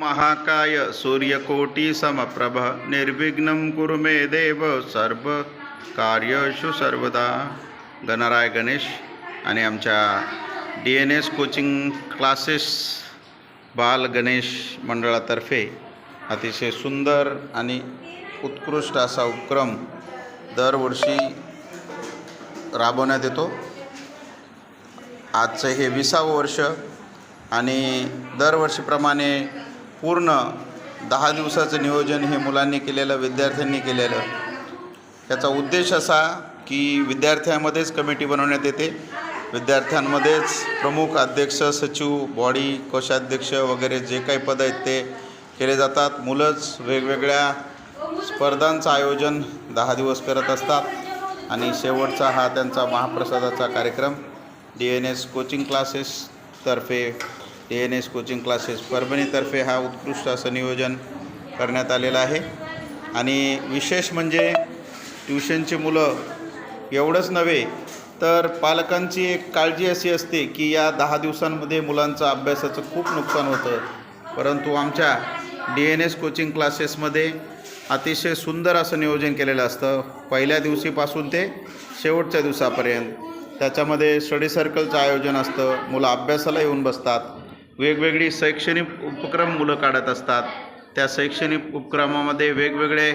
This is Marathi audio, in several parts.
महाकाय सूर्यकोटी समप्रभ निर्विघ्नं कुरु मे देव सर्व कार्यशु सर्वदा। गणराय गणेश आणि आमच्या D N S coaching classes बाल गणेश मंडळातर्फे अतिशय सुंदर आणि उत्कृष्ट असा उपक्रम दरवर्षी राबवण्यात येतो. आजचं हे विसावं वर्ष आणि दरवर्षीप्रमाणे पूर्ण दहा दिवसाचं नियोजन हे मुलांनी केलेलं विद्यार्थ्यांनी केलेलं. याचा उद्देश असा की विद्यार्थ्यांमध्येच कमिटी बनवण्यात येते. विद्यार्थ्यांमध्येच प्रमुख अध्यक्ष सचिव बॉडी कोषाध्यक्ष वगैरे जे काही पद आहेत ते केले जातात. मुलंच वेगवेगळ्या स्पर्धांचं आयोजन दहा दिवस करत असतात आणि शेवटचा हा त्यांचा महाप्रसादाचा कार्यक्रम. D N S coaching क्लासेसतर्फे A N S coaching classes परभणीतर्फे हा उत्कृष्ट असं नियोजन करण्यात आलेलं आहे. आणि विशेष म्हणजे ट्युशनची मुलं एवढंच नव्हे तर पालकांची एक काळजी अशी असते की या दहा दिवसांमध्ये मुलांचं अभ्यासाचं खूप नुकसान होतं. परंतु आमच्या डी एन एस कोचिंग क्लासेसमध्ये अतिशय सुंदर असं नियोजन केलेलं असतं. पहिल्या दिवशीपासून ते शेवटच्या दिवसापर्यंत. त्याच्यामध्ये स्टडी सर्कलचं आयोजन असतं. मुलं अभ्यासाला येऊन बसतात. वेगवेगळी शैक्षणिक उपक्रम मुलं काढत असतात. त्या शैक्षणिक उपक्रमामध्ये वेगवेगळे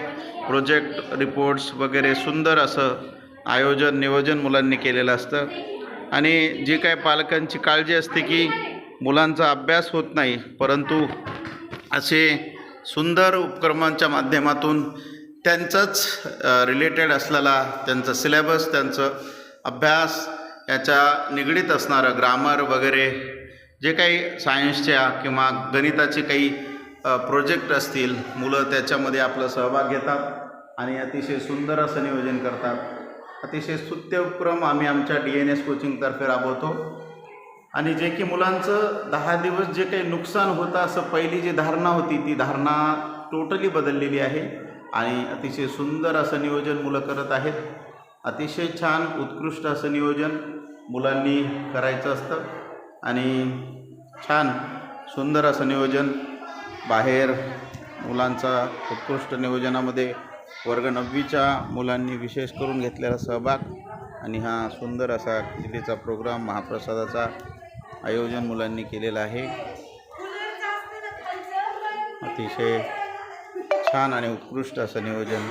प्रोजेक्ट रिपोर्ट्स वगैरे सुंदर असं आयोजन नियोजन मुलांनी केलेलं असतं. आणि जी काय पालकांची काळजी असते की मुलांचा अभ्यास होत नाही परंतु असे सुंदर उपक्रमांच्या माध्यमातून त्यांचंच रिलेटेड असलेला त्यांचं सिलेबस त्यांचं अभ्यास याच्या निगडीत असणारं ग्रामर वगैरे जे काही सायन्सच्या किंवा गणिताचे काही प्रोजेक्ट असतील मुलं त्याच्यामध्ये आपला सहभाग घेतात आणि अतिशय सुंदर असं नियोजन करतात. अतिशय स्तुत्य उपक्रम आम्ही आमच्या डी एन एस कोचिंगतर्फे राबवतो. आणि जे की मुलांचं दहा दिवस जे काही नुकसान होतं असं पहिली जी धारणा होती ती धारणा टोटली बदललेली आहे. आणि अतिशय सुंदर असं नियोजन मुलं करत आहेत. अतिशय छान उत्कृष्ट असं नियोजन मुलांनी करायचं असतं. आणि छान सुंदर असं नियोजन बाहेर मुलांचा उत्कृष्ट नियोजनामध्ये वर्ग नववीच्या मुलांनी विशेष करून घेतलेला सहभाग आणि हा सुंदर असा खिचडीचा प्रोग्राम महाप्रसादाचा आयोजन मुलांनी केलेलं आहे. अतिशय छान आणि उत्कृष्ट असं नियोजन.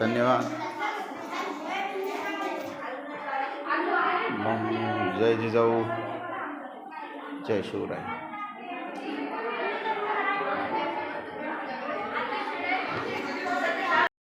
धन्यवाद. जय जिजाऊ जय शिवराय.